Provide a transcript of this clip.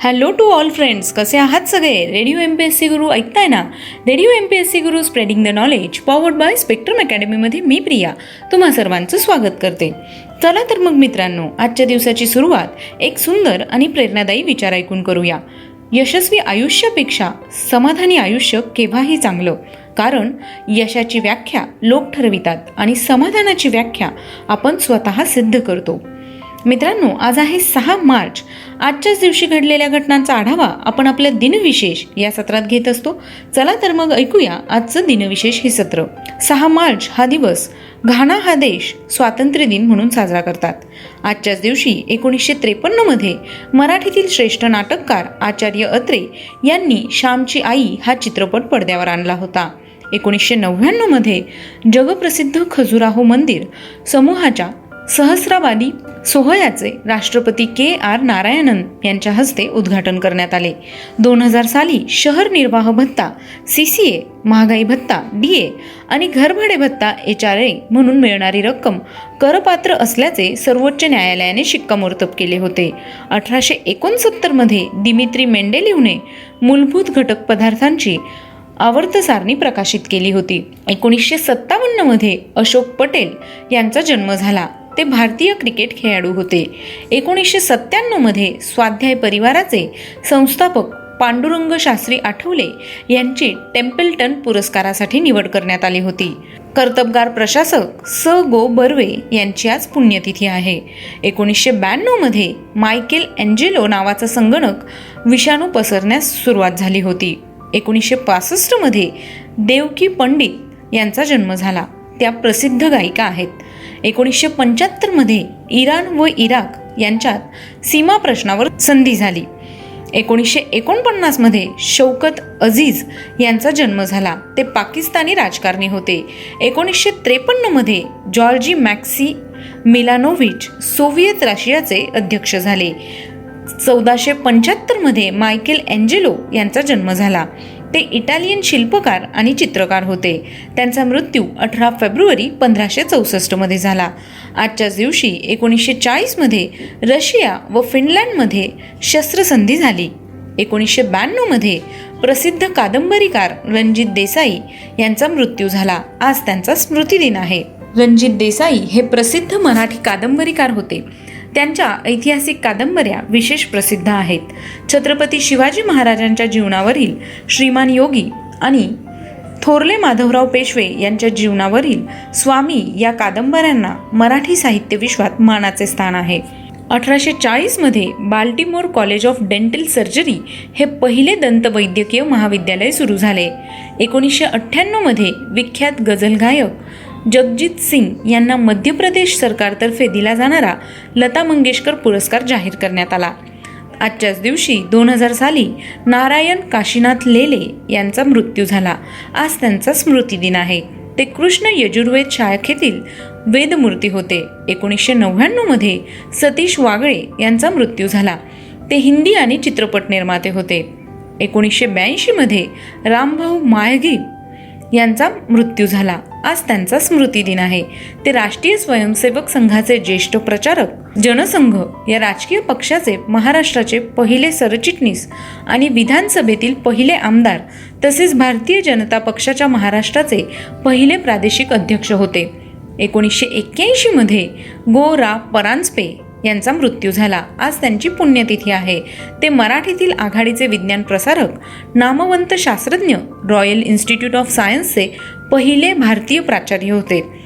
Hello to all friends कसे आहात सगळे? Radio M P S C guru ऐकताय ना? Radio M P S C guru spreading the knowledge powered by spectrum अकॅडमीमध्ये मी प्रिया. तुम्हा सर्वांचं स्वागत करते. चला तर मग मित्रांनो आजच्या दिवसाची सुरुवात एक सुंदर आणि प्रेरणादायी विचार ऐकून करूया. यशस्वी आयुष्यापेक्षा समाधानी आयुष्य केव्हाही चांगलं? कारण यशाची व्याख्या लोक ठरवितात आणि समाधानाची व्याख्या आपण स्वतः सिद्ध करतो. मित्रांनो आज आहे सहा मार्च. आजच्याच दिवशी घडलेल्या घटनांचा आढावा आपण आपल्या दिनविशेष या सत्रात घेत असतो. चला तर मग ऐकूया आजचं दिनविशेष हे सत्र. सहा मार्च हा दिवस. घाना हा देश स्वातंत्र्य दिन म्हणून साजरा करतात. आजच्याच दिवशी एकोणीसशे त्रेपन्नमध्ये मराठीतील श्रेष्ठ नाटककार आचार्य अत्रे यांनी श्यामची आई हा चित्रपट पडद्यावर आणला होता. एकोणीसशे नव्याण्णवमध्ये जगप्रसिद्ध खजुराहो मंदिर समूहाच्या सहस्रावादी सोहळ्याचे राष्ट्रपती के आर नारायणन यांच्या हस्ते उद्घाटन करण्यात आले. दोन हजार साली शहर निर्वाह भत्ता सी सी ए महागाई भत्ता डी ए आणि घरभाडे भत्ता एच आर ए म्हणून मिळणारी रक्कम करपात्र असल्याचे सर्वोच्च न्यायालयाने शिक्कामोर्तब केले होते. अठराशे एकोणसत्तरमध्ये दिमित्री मेंडेलिव्हने मूलभूत घटक पदार्थांची आवर्त सारणी प्रकाशित केली होती. एकोणीसशे सत्तावन्नमध्ये अशोक पटेल यांचा जन्म झाला. ते भारतीय क्रिकेट खेळाडू होते. एकोणीसशे सत्त्याण्णवमध्ये स्वाध्याय परिवाराचे संस्थापक पांडुरंग शास्त्री आठवले यांची टेम्पल्टन पुरस्कारासाठी निवड करण्यात आली होती. कर्तबगार प्रशासक स. गो. बर्वे यांची आज पुण्यतिथी आहे. एकोणीसशे ब्याण्णवमध्ये मायकेल एंजेलो नावाचा संगणक विषाणू पसरण्यास सुरुवात झाली होती. एकोणीसशे पासष्टमध्ये देवकी पंडित यांचा जन्म झाला. त्या प्रसिद्ध गायिका आहेत. एकोणीसशे पंच्याहत्तरमध्ये इराण व इराक यांच्यात सीमा प्रश्नावर संधी झाली. एकोणीसशे एकोणपन्नासमध्ये शौकत अजीज यांचा जन्म झाला. ते पाकिस्तानी राजकारणी होते. एकोणीसशे त्रेपन्नमध्ये जॉर्जी मॅक्सी मिलानोव्हिच सोव्हिएत रशियाचे अध्यक्ष झाले. चौदाशे पंच्याहत्तरमध्ये मायकेल एंजेलो यांचा जन्म झाला. ते इटालियन शिल्पकार आणि चित्रकार होते. त्यांचा मृत्यू अठरा फेब्रुवारी पंधराशे चौसष्टमध्ये झाला. आजच्याच दिवशी एकोणीसशे चाळीसमध्ये रशिया व फिनलँडमध्ये शस्त्रसंधी झाली. एकोणीसशे ब्याण्णवमध्ये प्रसिद्ध कादंबरीकार रणजित देसाई यांचा मृत्यू झाला. आज त्यांचा स्मृतिदिन आहे. रणजित देसाई हे प्रसिद्ध मराठी कादंबरीकार होते. त्यांच्या ऐतिहासिक कादंबऱ्या विशेष प्रसिद्ध आहेत. छत्रपती शिवाजी महाराजांच्या जीवनावरील श्रीमान योगी आणि थोरले माधवराव पेशवे यांच्या जीवनावरील स्वामी या कादंबऱ्यांना मराठी साहित्य विश्वात मानाचे स्थान आहे. अठराशे चाळीसमध्ये Baltimore college of dental surgery हे पहिले दंतवैद्यकीय महाविद्यालय सुरू झाले. एकोणीसशे अठ्ठ्याण्णवमध्ये विख्यात गझल गायक जगजित सिंग यांना मध्य प्रदेश सरकारतर्फे दिला जाणारा लता मंगेशकर पुरस्कार जाहीर करण्यात आला. आजच्याच दिवशी दोन हजार साली नारायण काशीनाथ लेले यांचा मृत्यू झाला. आज त्यांचा स्मृतिदिन आहे. ते कृष्ण यजुर्वेद शाखेतील वेदमूर्ती होते. एकोणीसशे नव्याण्णवमध्ये सतीश वागळे यांचा मृत्यू झाला. ते हिंदी आणि चित्रपट निर्माते होते. एकोणीसशे ब्याऐंशीमध्ये रामभाऊ माळगी यांचा मृत्यू झाला. आज त्यांचा स्मृतिदिन आहे. ते राष्ट्रीय स्वयंसेवक संघाचे ज्येष्ठ प्रचारक जनसंघ या राजकीय पक्षाचे महाराष्ट्राचे पहिले सरचिटणीस आणि विधानसभेतील पहिले आमदार तसेच भारतीय जनता पक्षाच्या महाराष्ट्राचे पहिले प्रादेशिक अध्यक्ष होते. एकोणीसशे एक्क्याऐंशीमध्ये गो रा परांजपे यांचा मृत्यू झाला. आज त्यांची पुण्यतिथी आहे. ते मराठीतील आघाडीचे विज्ञान प्रसारक नामवंत शास्त्रज्ञ रॉयल इन्स्टिट्यूट ऑफ सायन्सचे पहिले भारतीय प्राचार्य होते.